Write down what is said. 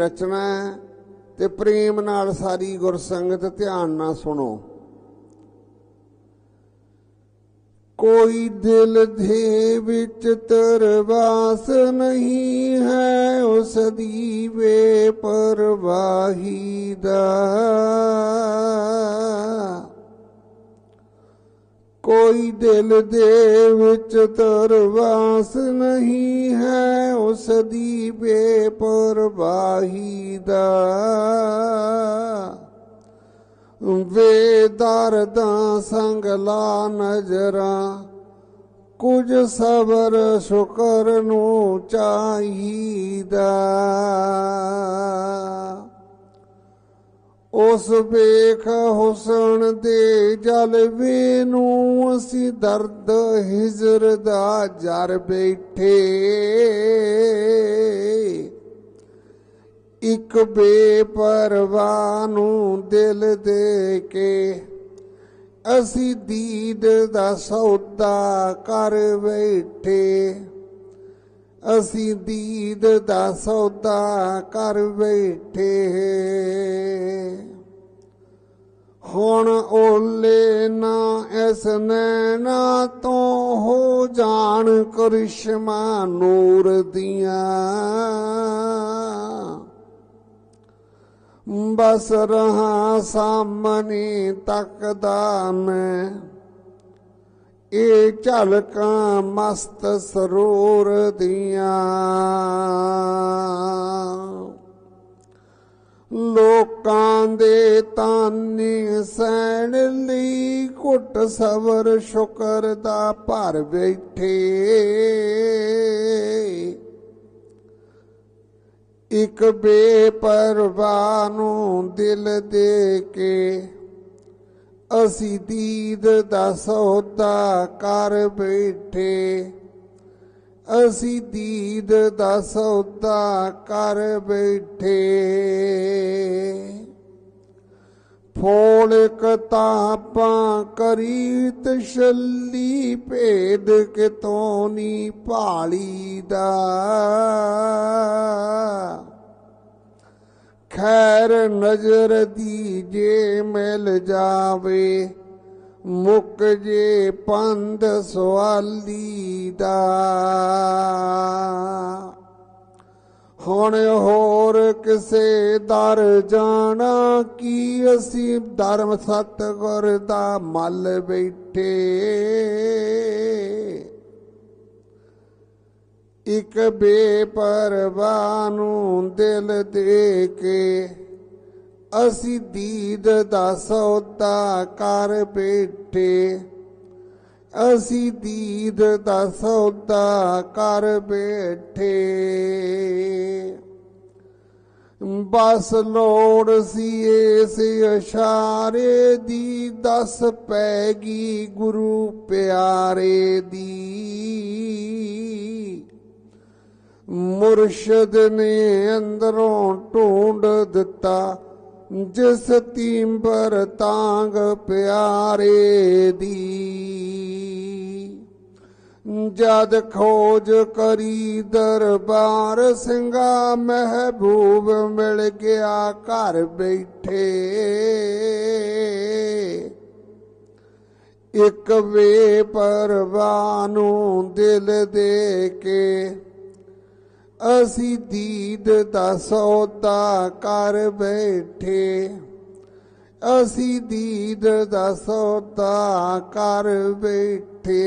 ਰਚਨਾ ਤੇ ਪ੍ਰੇਮ ਨਾਲ ਸਾਰੀ ਗੁਰਸੰਗਤ ਧਿਆਨ ਨਾਲ ਸੁਣੋ। ਕੋਈ ਦਿਲ ਦੇ ਵਿੱਚ ਤਰਵਾਸ ਨਹੀਂ ਹੈ, ਉਸ ਦੀ ਵੇ ਪਰਵਾਹੀ ਦਾ। ਕੋਈ ਦਿਲ ਦੇ ਵਿੱਚ ਤਰਵਾਸ ਨਹੀਂ ਹੈ, ਉਸ ਦੀ ਬੇਪਰਵਾਹੀ ਦਾ। ਵੇ ਦਰਦਾਂ ਸੰਗ ਲਾ ਨਜ਼ਰਾਂ, ਕੁਝ ਸਬਰ ਸ਼ੁਕਰ ਨੂੰ ਚਾਹੀਦਾ। ਉਸ ਵੇਖ ਹੁਸਨ ਦੇ ਜਲਵੇ ਨੂੰ ਅਸੀਂ ਦਰਦ ਹਿਜਰ ਦਾ ਜਰ ਬੈਠੇ। ਇੱਕ ਬੇਪਰਵਾਹ ਨੂੰ ਦਿਲ ਦੇ ਕੇ ਅਸੀਂ ਦੀਦ ਦਾ ਸੌਦਾ ਕਰ ਬੈਠੇ। ਅਸੀਂ ਦੀਦ ਦਾ ਸੌਦਾ ਕਰ ਬੈਠੇ। ਹੁਣ ਓਲੇ ਨਾ ਇਸ ਨੈਣਾ ਤੋਂ ਹੋ ਜਾਣ ਕਰਿਸ਼ਮਾ ਨੂਰ ਦੀਆਂ। ਬਸ ਰਹਾ ਸਾਹਮਣੇ ਤੱਕਦਾ ਮੈਂ। ਇਹ ਝਲਕਾਂ ਮਸਤ ਸਰੂਰ ਦੀਆਂ। ਲੋਕਾਂ ਦੇ ਤਾਨੇ ਸੈਣ ਲਈ ਘੁੱਟ ਸਬਰ ਸ਼ੁਕਰ ਦਾ ਭਰ ਬੈਠੇ। ਇੱਕ ਬੇਪਰਵਾਹ ਨੂੰ ਦਿਲ ਦੇ ਕੇ ਅਸੀਂ ਦੀਦ ਦਾ ਸੌਦਾ ਕਰ ਬੈਠੇ। ਅਸੀਂ ਦੀਦ ਦਾ ਸੌਦਾ ਕਰ ਬੈਠੇ। ਫੋਲ ਕਤਾਪਾਂ ਕਰੀ ਤਸ਼ੱਲੀ ਭੇਦ ਕਿਤੋਂ ਨੀ ਭਾਲੀਦਾ। ਖੈਰ ਨਜ਼ਰ ਦੀ ਜੇ ਮਿਲ ਜਾਵੇ, ਮੁੱਕ ਜੇ ਪੰਦ ਸਵਾਲੀ ਦਾ ਹੁਣ ਹੋਰ ਕਿਸੇ ਦਰ ਜਾਣਾ ਕੀ ਅਸੀਂ? ਧਰਮ ਸਤਗੁਰ ਦਾ ਮਲ ਬੈਠੇ। ਇੱਕ ਬੇਪਰਵਾਹ ਨੂੰ ਦਿਲ ਦੇ ਕੇ ਅਸੀਂ ਦੀਦ ਦਾ ਸੌਦਾ ਕਰ ਬੈਠੇ। ਅਸੀਂ ਦੀਦ ਦਾ ਸੌਦਾ ਕਰ ਬੈਠੇ। ਬਸ ਲੋੜ ਸੀ ਇਸ ਇਸ਼ਾਰੇ ਦੀ, ਦਸ ਪੈਗੀ ਗੁਰੂ ਪਿਆਰੇ ਦੀ। ਮੁਰਸ਼ਦ ਨੇ ਅੰਦਰੋਂ ਢੂੰਡ ਦਿੱਤਾ। ਜਿਸ ਤੀਂਬਰ ਤਾਂਗ ਪਿਆਰੇ ਦੀ। ਜਦ ਖੋਜ ਕਰੀ ਦਰਬਾਰ ਸਿੰਘਾ ਮਹਿਬੂਬ ਮਿਲ ਗਿਆ ਘਰ ਬੈਠੇ। ਇੱਕ ਵੇ ਪਰਵਾਹ ਨੂੰ ਦਿਲ ਦੇ ਕੇ ਅਸੀਂ ਦੀਦ ਦਾ ਸੌਦਾ ਕਰ ਬੈਠੇ। ਅਸੀਂ ਦੀਦ ਦਾ ਸੌਦਾ ਕਰ ਬੈਠੇ।